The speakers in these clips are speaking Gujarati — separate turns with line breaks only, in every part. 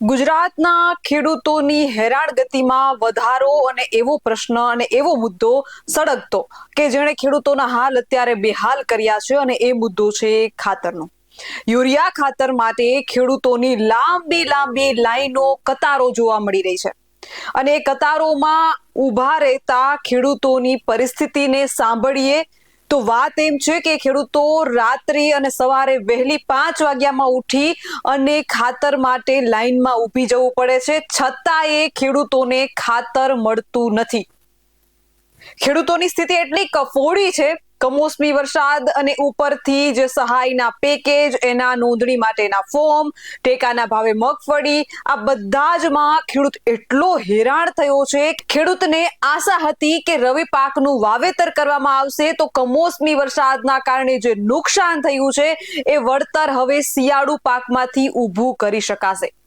ગુજરાતના ખેડૂતોની હેરાનગતિમાં વધારો અને એવો પ્રશ્ન અને એવો મુદ્દો સળગતો કે જેણે ખેડૂતોના હાલ અત્યારે બેહાલ કર્યા છે અને એ મુદ્દો છે ખાતરનો. યુરિયા ખાતર માટે ખેડૂતોની લાંબી લાંબી લાઈનો કતારો જોવા મળી રહી છે. અને એ કતારોમાં ઊભા રહેતા ખેડૂતોની પરિસ્થિતિને સાંભળીએ તો વાત એમ છે કે ખેડૂતો રાત્રે અને સવારે વહેલી પાંચ વાગ્યામાં ઉઠી અને ખાતર માટે લાઈનમાં ઊભી જવું પડે છે. છતાં એ ખેડૂતોને ખાતર મળતું નથી. ખેડૂતોની સ્થિતિ એટલી કફોડી છે કમોસમી વરસાદ અને ઉપરથી જે સહાયના પેકેજ, એના નોંધણી માટેના ફોર્મ, ટેકાના ભાવે મગફળી, આ બધા જ માં ખેડૂત એટલો હેરાન થયો છે ખેડૂતને આશા હતી કે રવિ પાકનું વાવેતર કરવામાં આવશે તો કમોસમી વરસાદના કારણે જે નુકસાન થયું છે એ વળતર હવે શિયાળુ પાકમાંથી ઊભું કરી શકાશે.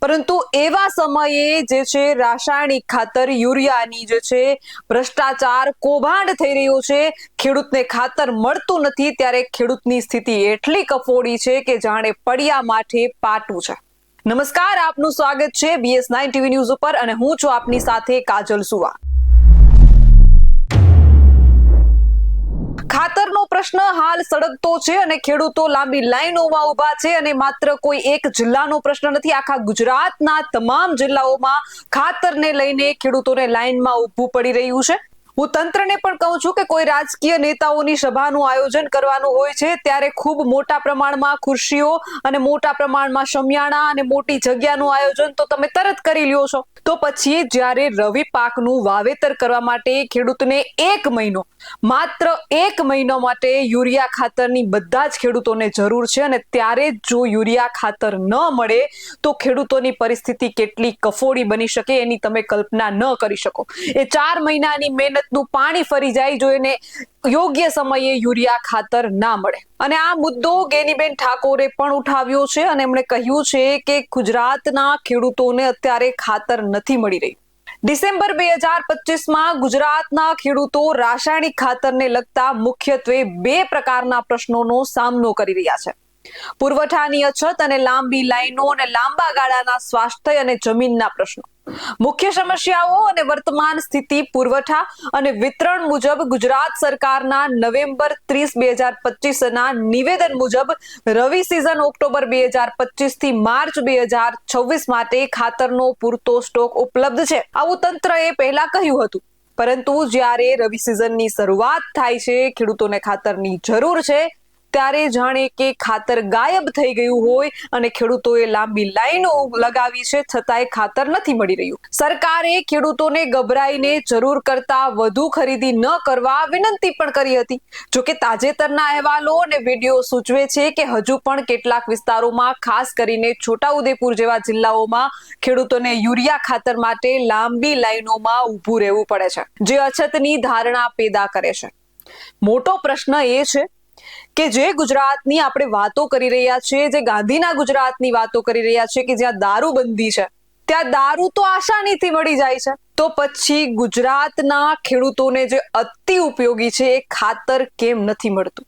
પરંતુ એવા સમયે જે છે રાસાયણિક ખાતર, યુરિયાની જે છે ભ્રષ્ટાચાર કૌભાંડ થઈ રહ્યો છે. ખેડૂતને ખાતર મળતું નથી ત્યારે ખેડૂતની સ્થિતિ એટલી કફોડી છે કે જાણે પડ્યા માથે પાટું છે. નમસ્કાર, આપનું સ્વાગત છે બીએસ નાઇન ટીવી ન્યૂઝ ઉપર અને હું છું આપની સાથે કાજલ સુવા. ખાતરનો પ્રશ્ન હાલ સળગતો છે અને ખેડૂતો લાંબી લાઈનોમાં ઊભા છે અને માત્ર કોઈ એક જિલ્લાનો પ્રશ્ન નથી. આખા ગુજરાતના તમામ જિલ્લાઓમાં ખાતરને લઈને ખેડૂતોને લાઈનમાં ઊભું પડી રહ્યું છે. હું તંત્રને પણ કહું છું કે કોઈ રાજકીય નેતાઓની સભાનું આયોજન કરવાનું હોય છે, ત્યારે ખૂબ મોટા પ્રમાણમાં ખુરશીઓ અને મોટા પ્રમાણમાં શમિયાણા અને મોટી જગ્યાનું આયોજન તો તમે તરત કરી લ્યો છો. તો પછી જ્યારે રવિ પાકનું વાવેતર કરવા માટે ખેડૂતને એક મહિનો, માત્ર એક મહિનો માટે યુરિયા ખાતરની બધા જ ખેડૂતોને જરૂર છે અને ત્યારે જો યુરિયા ખાતર ન મળે, તો ખેડૂતોની પરિસ્થિતિ કેટલી કફોડી બની શકે એની તમે કલ્પના ન કરી શકો. એ ચાર મહિનાની મહેનતનું પાણી ફરી જાય જો યોગ્ય સમયે યુરિયા ખાતર ના મળે. અને આ મુદ્દો ગેનીબેન ઠાકોરે પણ ઉઠાવ્યો છે અને એમણે કહ્યું છે કે ગુજરાતના ખેડૂતોને અત્યારે ખાતર નથી મળી રહી. ડિસેમ્બર બે હજાર પચીસમાં ગુજરાતના ખેડૂતો રાસાયણિક ખાતરને લગતા મુખ્યત્વે બે પ્રકારના પ્રશ્નોનો સામનો કરી રહ્યા છે. પુરવઠાની અછત અને લાંબી લાઈનો અને લાંબા ગાળાના સ્વાસ્થ્ય અને જમીનના પ્રશ્નો. મુખ્ય સમસ્યાઓ અને વર્તમાન સ્થિતિ, પુરવઠા અને વિતરણ મુજબ ગુજરાત સરકારના નવેમ્બર ત્રીસ, બે હજાર પચીસના નિવેદન મુજબ રવિ સિઝન ઓક્ટોબર બે હજાર પચીસથી માર્ચ બે હજાર છવ્વીસ માટે ખાતરનો પૂરતો સ્ટોક ઉપલબ્ધ છે. આવું તંત્રએ પહેલા કહ્યું હતું. પરંતુ જ્યારે રવિ સિઝનની શરૂઆત થાય છે, ખેડૂતોને ખાતરની જરૂર છે ત્યારે જાણે કે ખાતર ગાયબ થઈ ગયું હોય અને ખેડૂતોએ લાંબી લાઈનો લગાવી છે, છતાંય ખાતર નથી મળી રહ્યું. સરકારે ખેડૂતોને ગભરાઈને જરૂર કરતા વધુ ખરીદી ન કરવા વિનંતી પણ કરી હતી. જોકે તાજેતરના અહેવાલો અને વીડિયો સૂચવે છે કે હજુ પણ કેટલાક વિસ્તારોમાં, ખાસ કરીને છોટાઉદેપુર જેવા જિલ્લાઓમાં, ખેડૂતોને યુરિયા ખાતર માટે લાંબી લાઈનોમાં ઊભું રહેવું પડે છે, જે અછતની ધારણા પેદા કરે છે. મોટો પ્રશ્ન એ છે કે જે ગુજરાતની આપણે વાતો કરી રહ્યા છીએ, જે ગાંધીના ગુજરાતની વાતો કરી રહ્યા છીએ કે જ્યાં દારૂબંધી છે, ત્યાં દારૂ તો આસાનીથી મળી જાય છે. તો પછી ગુજરાતના ખેડૂતોને જે અતિ ઉપયોગી છે એ ખાતર કેમ નથી મળતું?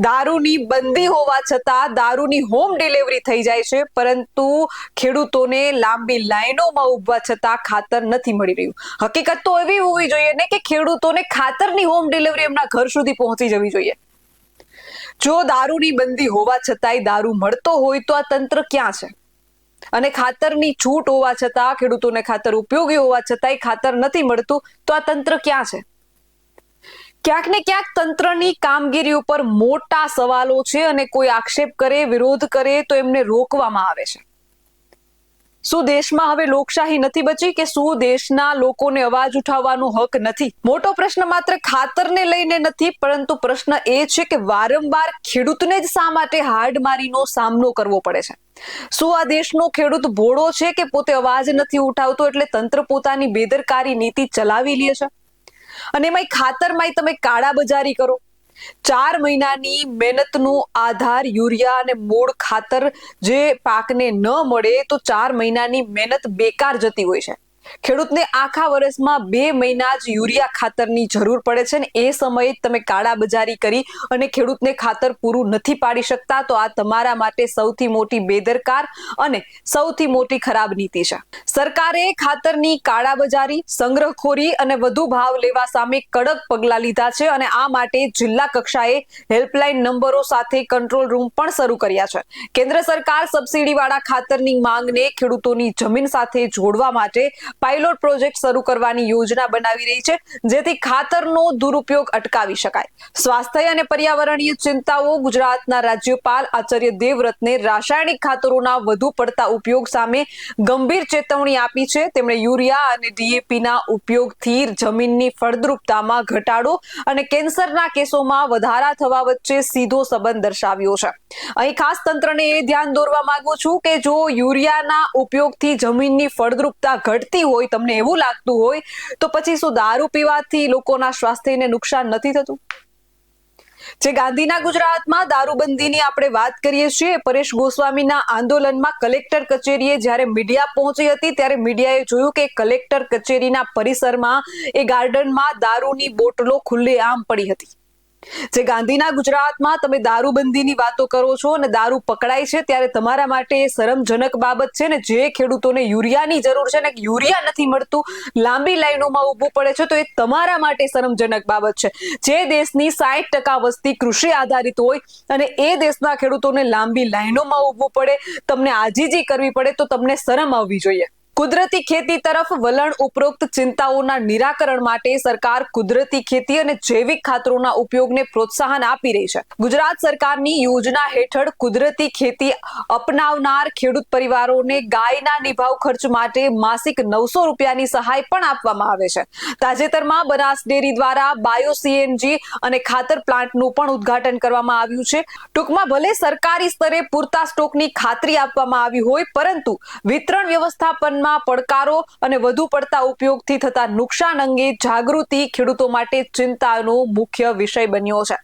દારૂની બંધી હોવા છતાં દારૂની હોમ ડિલિવરી થઈ જાય છે, પરંતુ ખેડૂતોને લાંબી લાઈનોમાં ઊભા છતાં ખાતર નથી મળી રહ્યું. હકીકત તો એવી હોવી જોઈએ ને કે ખેડૂતોને ખાતરની હોમ ડિલિવરી એમના ઘર સુધી પહોંચી જવી જોઈએ. જો દારૂની બંધી હોવા છતાંય દારૂ મળતો હોય તો આ તંત્ર ક્યાં છે? અને ખાતરની છૂટ હોવા છતાં, ખેડૂતોને ખાતર ઉપયોગી હોવા છતાંય ખાતર નથી મળતું, તો આ તંત્ર ક્યાં છે? ક્યાંક ને ક્યાંક તંત્રની કામગીરી ઉપર મોટા સવાલો છે અને કોઈ આક્ષેપ કરે, વિરોધ કરે તો એમને રોકવામાં આવે છે. શું દેશમાં હવે લોકશાહી નથી બચી કે શું દેશના લોકોને અવાજ ઉઠાવવાનો હક નથી? મોટો પ્રશ્ન માત્ર ખાતરને લઈને નથી, પરંતુ પ્રશ્ન એ છે કે વારંવાર ખેડૂતને જ શા માટે હાડમારીનો સામનો કરવો પડે છે? શું આ દેશનો ખેડૂત ભોળો છે કે પોતે અવાજ નથી ઉઠાવતો એટલે તંત્ર પોતાની બેદરકારી નીતિ ચલાવી લે છે? અને એમાં ખાતરમાં તમે કાળા બજારી કરો. ચાર મહિનાની મહેનતનો આધાર, યુરિયા અને મૂળ ખાતર જે પાકને ન મળે તો ચાર મહિનાની મહેનત બેકાર જતી હોય છે. ખેડૂતને આખા વર્ષમાં બે મહિના જ યુરિયા ખાતરની જરૂર પડે છે ને એ સમયે તમે કાળા કાળાબજારી કરી અને ખેડૂતને ખાતર પૂરું નથી પાડી શકતા, તો આ તમારા માટે સૌથી મોટી બેદરકાર અને સૌથી મોટી ખરાબ નીતિ છે. સરકારે ખાતરની કાળાબજારી, સંગ્રહખોરી અને વધુ ભાવ લેવા સામે કડક પગલાં લીધા છે અને આ માટે જિલ્લા કક્ષાએ હેલ્પલાઇન નંબરો સાથે કંટ્રોલ રૂમ પણ શરૂ કર્યા છે. કેન્દ્ર સરકાર સબસિડીવાળા ખાતરની માંગને ખેડૂતોની જમીન સાથે જોડવા માટે પાયલોટ પ્રોજેક્ટ શરૂ કરવાની યોજના બનાવી રહી છે, જેથી ખાતરનો દુરુપયોગ અટકાવી શકાય. સ્વાસ્થ્ય અને પર્યાવરણીય ચિંતાઓ ગુજરાતના રાજ્યપાલ આચાર્ય દેવવ્રતને રાસાયણિક ખાતરોના વધુ પડતા ઉપયોગ સામે ગંભીર ચેતવણી આપી છે. તેમણે યુરિયા અને ડીએપીના ઉપયોગથી જમીનની ફળદ્રુપતામાં ઘટાડો અને કેન્સરના કેસોમાં વધારા થવા વચ્ચે સીધો સંબંધ દર્શાવ્યો છે. અહીં ખાસ તંત્રને એ ધ્યાન દોરવા માંગુ છું કે જો યુરિયાના ઉપયોગથી જમીનની ફળદ્રુપતા ઘટતી હોય, તમને એવું લાગતું હોય, તો પછી શું દારૂ પીવાથી લોકોના સ્વાસ્થ્યને નુકસાન નથી થતું? જે ગાંધીના ગુજરાતમાં દારૂબંધીની આપણે વાત કરીએ છીએ, પરેશ ગોસ્વામીના આંદોલનમાં કલેક્ટર કચેરીએ જ્યારે મીડિયા પહોંચી હતી, ત્યારે મીડિયાએ જોયું કે કલેક્ટર કચેરીના પરિસરમાં એ ગાર્ડનમાં દારૂની બોટલો ખુલ્લેઆમ પડી હતી. જે ગાંધીના ગુજરાતમાં તમે દારૂબંધીની વાતો કરો છો અને દારૂ પકડાય છે ત્યારે તમારા માટે એ શરમજનક બાબત છે ને જે ખેડૂતોને યુરિયાની જરૂર છે ને યુરિયા નથી મળતું, લાંબી લાઈનોમાં ઊભું પડે છે તો એ તમારા માટે શરમજનક બાબત છે. જે દેશની સાઠ ટકા વસ્તી કૃષિ આધારિત હોય અને એ દેશના ખેડૂતોને લાંબી લાઈનોમાં ઊભું પડે, તમને આજીજી કરવી પડે તો તમને શરમ આવવી જોઈએ. કુદરતી ખેતી તરફ વલણ ઉપરોક્ત ચિંતાઓના નિરાકરણ માટે સરકાર કુદરતી ખેતી અને જૈવિક ખાતરોના ઉપયોગને પ્રોત્સાહન આપી રહી છે. ગુજરાત સરકારની યોજના હેઠળ કુદરતી ખેતી અપનાવનાર ખેડૂત પરિવારોને ગાયના નિભાવ ખર્ચ માટે માસિક નવસો રૂપિયાની સહાય પણ આપવામાં આવે છે. તાજેતરમાં બનાસ ડેરી દ્વારા બાયો સીએનજી અને ખાતર પ્લાન્ટનું પણ ઉદ્ઘાટન કરવામાં આવ્યું છે. ટૂંકમાં ભલે સરકારી સ્તરે પૂરતા સ્ટોકની ખાતરી આપવામાં આવી હોય, પરંતુ વિતરણ વ્યવસ્થાપન માં પડકારો અને વધુ પડતા ઉપયોગથી થતા નુકસાન અંગે જાગૃતિ ખેડૂતો માટે ચિંતાનો મુખ્ય વિષય બન્યો છે.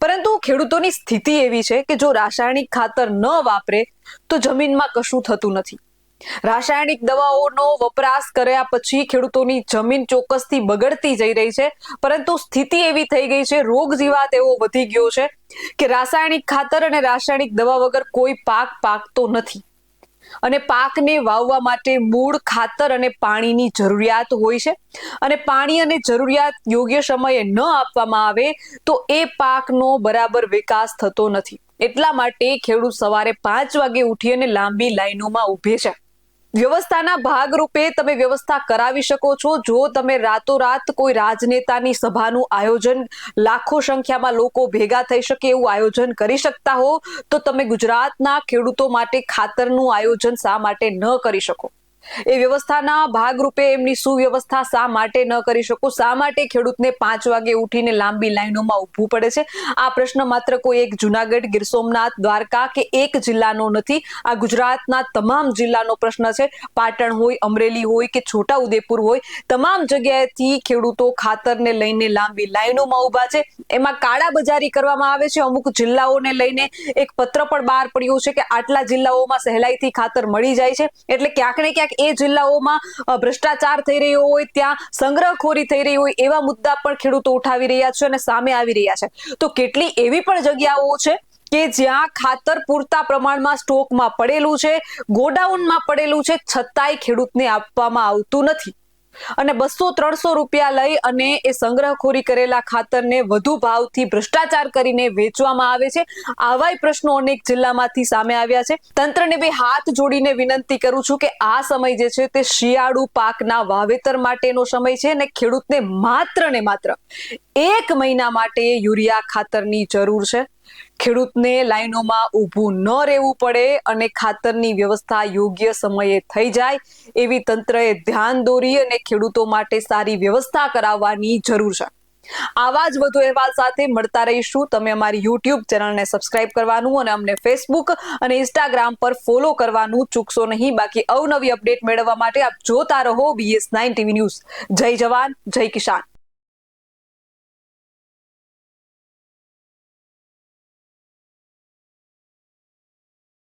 પરંતુ ખેડૂતોની સ્થિતિ એવી છે કે જો રાસાયણિક ખાતર ન વાપરે, તો જમીનમાં કશું થતું નથી. રાસાયણિક દવાઓનો વપરાશ કર્યા પછી ખેડૂતોની જમીન ચોક્કસથી બગડતી જઈ રહી છે, પરંતુ સ્થિતિ એવી થઈ ગઈ છે, રોગ જીવાત એવો વધી ગયો છે, કે રાસાયણિક ખાતર અને રાસાયણિક દવા વગર કોઈ પાક પાકતો નથી. અને પાકને વાવવા માટે મૂળ, ખાતર અને પાણીની જરૂરિયાત હોય છે. અને પાણી અને જરૂરિયાત યોગ્ય સમયે ન આપવામાં આવે તો એ પાકનો બરાબર વિકાસ થતો નથી. એટલા માટે ખેડૂત સવારે પાંચ વાગે ઉઠી અને લાંબી લાઈનોમાં ઊભે છે. વ્યવસ્થાના ભાગરૂપે તમે વ્યવસ્થા કરાવી શકો છો. જો તમે રાતોરાત કોઈ રાજનેતાની સભાનું આયોજન લાખો સંખ્યામાં લોકો ભેગા થઈ શકે એવું આયોજન કરી શકતા હો, તો તમે ગુજરાતના ખેડૂતો માટે ખાતરનું આયોજન શા માટે ન કરી શકો? એ વ્યવસ્થાના ભાગરૂપે એમની સુવ્યવસ્થા શા માટે ન કરી શકો, શા માટે ખેડૂતને પાંચ વાગે ઉઠીને લાંબી લાઈનોમાં ઊભું પડે છે? આ પ્રશ્ન માત્ર કોઈ એક જુનાગઢ, ગીર સોમનાથ, દ્વારકા કે એક જિલ્લાનો નથી, આ ગુજરાતના તમામ જિલ્લાનો પ્રશ્ન છે. પાટણ હોય, અમરેલી હોય કે છોટા ઉદેપુર હોય, તમામ જગ્યાએથી ખેડૂતો ખાતરને લઈને લાંબી લાઈનોમાં ઊભા છે. એમાં કાળા બજારી કરવામાં આવે છે. અમુક જિલ્લાઓને લઈને એક પત્ર પણ બહાર પડ્યું છે કે આટલા જિલ્લાઓમાં સહેલાઈથી ખાતર મળી જાય છે. એટલે ક્યાંક ને ક્યાંક એ જિલ્લાઓમાં ભ્રષ્ટાચાર થઈ રહ્યો હોય, ત્યાં સંગ્રહખોરી થઈ રહી હોય, એવા મુદ્દા પણ ખેડૂતો ઉઠાવી રહ્યા છે અને સામે આવી રહ્યા છે. તો કેટલી એવી પણ જગ્યાઓ છે કે જ્યાં ખાતર પૂરતા પ્રમાણમાં સ્ટોકમાં પડેલું છે, ગોડાઉનમાં પડેલું છે, છતાંય ખેડૂતને આપવામાં આવતું નથી. અને બસો ત્રણસો રૂપિયા લઈ અને એ સંગ્રહખોરી કરેલા ખાતરને વધુ ભાવથી ભ્રષ્ટાચાર કરીને વેચવામાં આવે છે. આવાય પ્રશ્નો અનેક જિલ્લામાંથી સામે આવ્યા છે. તંત્રને બે હાથ જોડીને વિનંતી કરું છું કે આ સમય જે છે તે શિયાળુ પાકના વાવેતર માટેનો સમય છે અને ખેડૂતને માત્ર ને માત્ર એક મહિના માટે યુરિયા ખાતરની જરૂર છે. ખેડૂતને લાઈનોમાં ઊભું ન રહેવું પડે અને ખાતરની વ્યવસ્થા યોગ્ય સમયે થઈ જાય એવી તંત્રએ ધ્યાન દોરી અને ખેડૂતો માટે સારી વ્યવસ્થા કરાવવાની જરૂર છે. આવા જ વધુ અહેવાલ સાથે મળતા રહીશું. તમે અમારી યુટ્યુબ ચેનલને સબસ્ક્રાઇબ કરવાનું અને અમને ફેસબુક અને ઇન્સ્ટાગ્રામ પર ફોલો કરવાનું ચૂકશો નહીં. બાકી અવનવી અપડેટ મેળવવા માટે આપ જોતા રહો બીએસ નાઇન ટીવી ન્યૂઝ. જય જવાન, જય કિસાન.